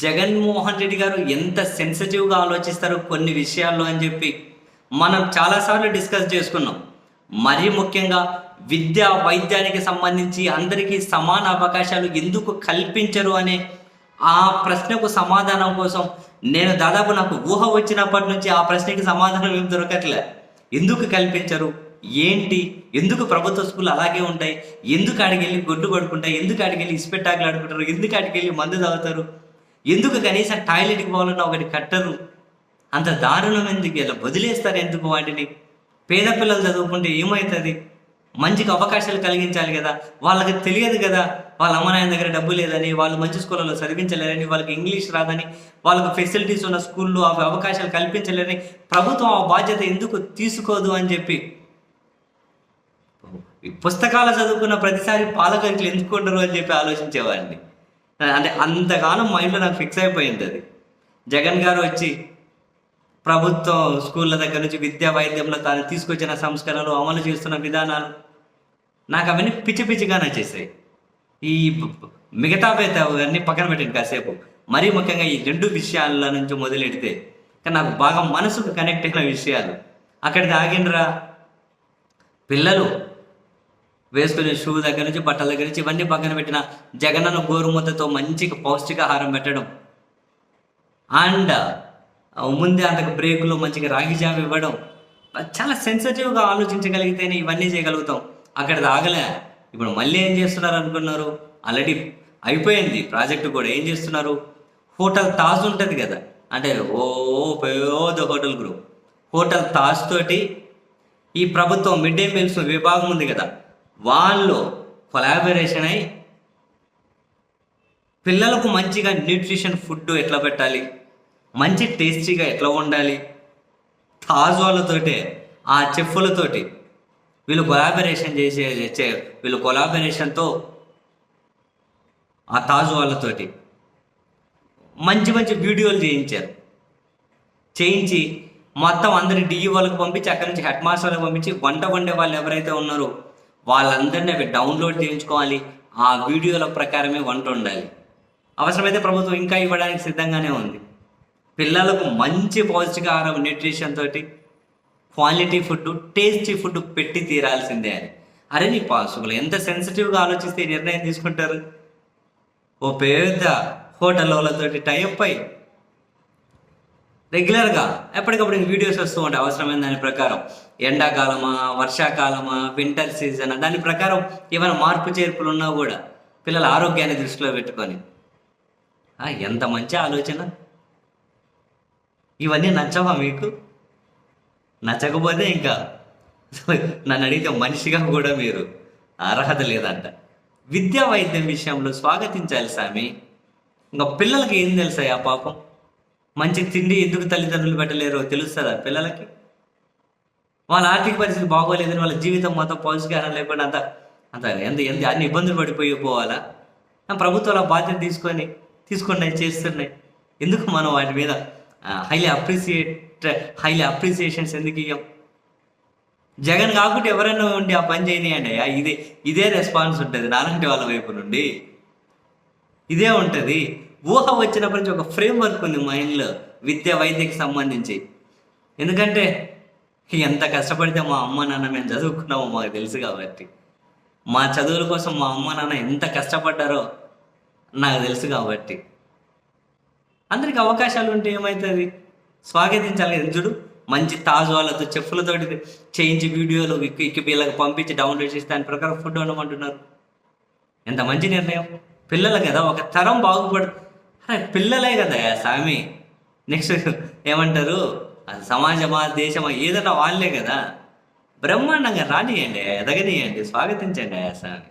జగన్మోహన్ రెడ్డి గారు ఎంత సెన్సిటివ్గా ఆలోచిస్తారు కొన్ని విషయాల్లో అని చెప్పి మనం చాలాసార్లు డిస్కస్ చేసుకున్నాం. మరీ ముఖ్యంగా విద్య వైద్యానికి సంబంధించి అందరికీ సమాన అవకాశాలు ఎందుకు కల్పించరు అనే ఆ ప్రశ్నకు సమాధానం కోసం నేను దాదాపు నాకు ఊహ వచ్చినప్పటి నుంచి ఆ ప్రశ్నకి సమాధానం ఏం దొరకట్లే. ఎందుకు కల్పించరు? ఏంటి? ఎందుకు ప్రభుత్వ స్కూల్ అలాగే ఉంటాయి? ఎందుకు అడిగెళ్ళి గొడ్డు పడుకుంటాయి? ఎందుకు అడిగెళ్ళి ఇసుపెట్టాకులు ఆడుకుంటారు? ఎందుకు అడిగెళ్ళి మందు తాగుతారు? ఎందుకు కనీసం టాయిలెట్కి పోవాలన్నా ఒకటి కట్టరు? అంత దారుణం ఎందుకు? ఇలా వదిలేస్తారు ఎందుకు వాటిని? పేద పిల్లలు చదువుకుంటే ఏమవుతుంది మంచిగా అవకాశాలు కలిగించాలి కదా. వాళ్ళకి తెలియదు కదా. వాళ్ళ అమ్మ నాయన దగ్గర డబ్బు లేదని వాళ్ళు మంచి స్కూళ్ళలో చదివించలేరని వాళ్ళకి ఇంగ్లీష్ రాదని వాళ్ళకు ఫెసిలిటీస్ ఉన్న స్కూల్లో అవి అవకాశాలు కల్పించలేరని ప్రభుత్వం ఆ బాధ్యత ఎందుకు తీసుకోదు అని చెప్పి. పుస్తకాలు చదువుకున్న ప్రతిసారి పాలకులు ఎందుకుంటారు అని చెప్పి ఆలోచించేవాడిని. అంటే అంతగానం మైండ్లో నాకు ఫిక్స్ అయిపోయింది అది. జగన్ గారు వచ్చి ప్రభుత్వం స్కూళ్ళ దగ్గర నుంచి విద్యా వైద్యంలో తాను తీసుకొచ్చిన సంస్కరణలు అమలు చేస్తున్న విధానాలు నాకు అవన్నీ పిచ్చి పిచ్చిగా నచ్చేసాయి ఈ మిగతా అవన్నీ పక్కన పెట్టింది కాసేపు. మరీ ముఖ్యంగా ఈ రెండు విషయాల నుంచి మొదలెడితే కానీ నాకు బాగా మనసుకు కనెక్ట్ అయిన విషయాలు. అక్కడికి ఆగినరా పిల్లలు వేసుకునే షూ దగ్గర నుంచి బట్టల దగ్గర నుంచి ఇవన్నీ పక్కన పెట్టిన జగనన్న గోరుముద్దతో మంచిగా పౌష్టికాహారం పెట్టడం. అండ్ ముందే అంతకు బ్రేకులో మంచిగా రాగి జామ ఇవ్వడం. చాలా సెన్సిటివ్గా ఆలోచించగలిగితేనే ఇవన్నీ చేయగలుగుతాం. అక్కడ ఆగలే ఇప్పుడు మళ్ళీ ఏం చేస్తున్నారు అనుకున్నారు? ఆల్రెడీ అయిపోయింది ప్రాజెక్టు కూడా. ఏం చేస్తున్నారు? హోటల్ తాజ్ ఉంటుంది కదా. అంటే ఓ పెద్ద హోటల్ గ్రూప్ హోటల్ తాజ్ తోటి ఈ ప్రభుత్వం మిడ్ డే మీల్స్ విభాగం ఉంది కదా. వాళ్ళు కొలాబరేషన్ అయి పిల్లలకు మంచిగా న్యూట్రిషన్ ఫుడ్ ఎట్లా పెట్టాలి? మంచి టేస్టీగా ఎట్లా ఉండాలి తాజ్ వాళ్ళతోటే ఆ చెఫ్లతోటి వీళ్ళు కొలాబరేషన్ చేసే చే- వీళ్ళు కొలాబరేషన్తో ఆ తాజ్ వాళ్ళతోటి మంచి మంచి వీడియోలు చేయించారు. చేయించి మొత్తం అందరి డిఈ వాళ్ళకి పంపించి అక్కడి నుంచి హెడ్ మాస్టర్లకు పంపించి వంట వండే వాళ్ళు ఎవరైతే ఉన్నారో వాళ్ళందరినీ అవి డౌన్లోడ్ చేయించుకోవాలి. ఆ వీడియోల ప్రకారమే వంట ఉండాలి అవసరమైతే ప్రభుత్వం ఇంకా ఇవ్వడానికి సిద్ధంగానే ఉంది. పిల్లలకు మంచి పౌష్టికాహారం న్యూట్రిషన్ తోటి క్వాలిటీ ఫుడ్ టేస్టీ ఫుడ్ పెట్టి తీరాల్సిందే అని. అరే నీ పాసుకులు ఎంత సెన్సిటివ్గా ఆలోచిస్తే నిర్ణయం తీసుకుంటారు? ఓ పెద్ద హోటల్ వాళ్ళతోటి టైప్ అయి రెగ్యులర్గా ఎప్పటికప్పుడు వీడియోస్ వస్తూ ఉంటాయి. అవసరమైన దాని ప్రకారం ఎండాకాలమా వర్షాకాలమా వింటర్ సీజన్ దాని ప్రకారం ఏమైనా మార్పు చేర్పులు ఉన్నా కూడా పిల్లల ఆరోగ్యాన్ని దృష్టిలో పెట్టుకొని. ఎంత మంచి ఆలోచన. ఇవన్నీ నచ్చవా మీకు? నచ్చకపోతే ఇంకా నన్ను అడిగితే మనిషిగా కూడా మీరు అర్హత లేదంట. విద్యా వైద్యం విషయంలో స్వాగతించాలి స్వామి ఇంకా పిల్లలకి ఏం తెలుసాయా ఆ పాపం? మంచి తిండి ఎందుకు తల్లిదండ్రులు పెట్టలేరో? తెలుస్తుందా పిల్లలకి? వాళ్ళ ఆర్థిక పరిస్థితి బాగోలేదని వాళ్ళ జీవితం మొత్తం పౌష్టికారం లేకుండా అంత అంత ఎంత ఎంత అన్ని ఇబ్బందులు పడిపోయి పోవాలా? ఆ ప్రభుత్వాల బాధ్యత తీసుకొని తీసుకున్నాయి చేస్తున్నాయి. ఎందుకు మనం వాటి మీద హైలీ అప్రిసియేట్ హైలీ అప్రిసియేషన్స్ ఎందుకు ఇవ్వం జగన్ కాకుండా ఎవరైనా ఉండి ఆ పని చేయనియండి. ఇదే ఇదే రెస్పాన్స్ ఉంటుంది. నాలాంటి వాళ్ళ వైపు నుండి. ఇదే ఉంటుంది. ఊహ వచ్చినప్పటి నుంచి ఒక ఫ్రేమ్ వర్క్ ఉంది మైండ్లో విద్య వైద్యకి సంబంధించి. ఎందుకంటే ఎంత కష్టపడితే మా అమ్మ నాన్న మేము చదువుకున్నామో మాకు తెలుసు కాబట్టి. మా చదువుల కోసం మా అమ్మ నాన్న ఎంత కష్టపడ్డారో నాకు తెలుసు కాబట్టి. అందరికి అవకాశాలు ఉంటే ఏమవుతుంది స్వాగతించాలి చూడు. మంచి తాజు వాళ్ళతో చెప్పులతోటి చేయించి వీడియోలు ఇక్కి ఇక్కి వీళ్ళకి పంపించి డౌన్లోడ్ చేసి దాని ప్రకారం ఫుడ్ ఉండమంటున్నారు ఎంత మంచి నిర్ణయం. పిల్లలు కదా ఒక తరం బాగుపడు పిల్లలే కదా స్వామి నెక్స్ట్ ఏమంటారు? అది సమాజమా దేశమా ఏదైనా వాళ్ళే కదా. బ్రహ్మాండంగా రానియండి ఎదగనియండి స్వాగతించండి ఆ స్వామి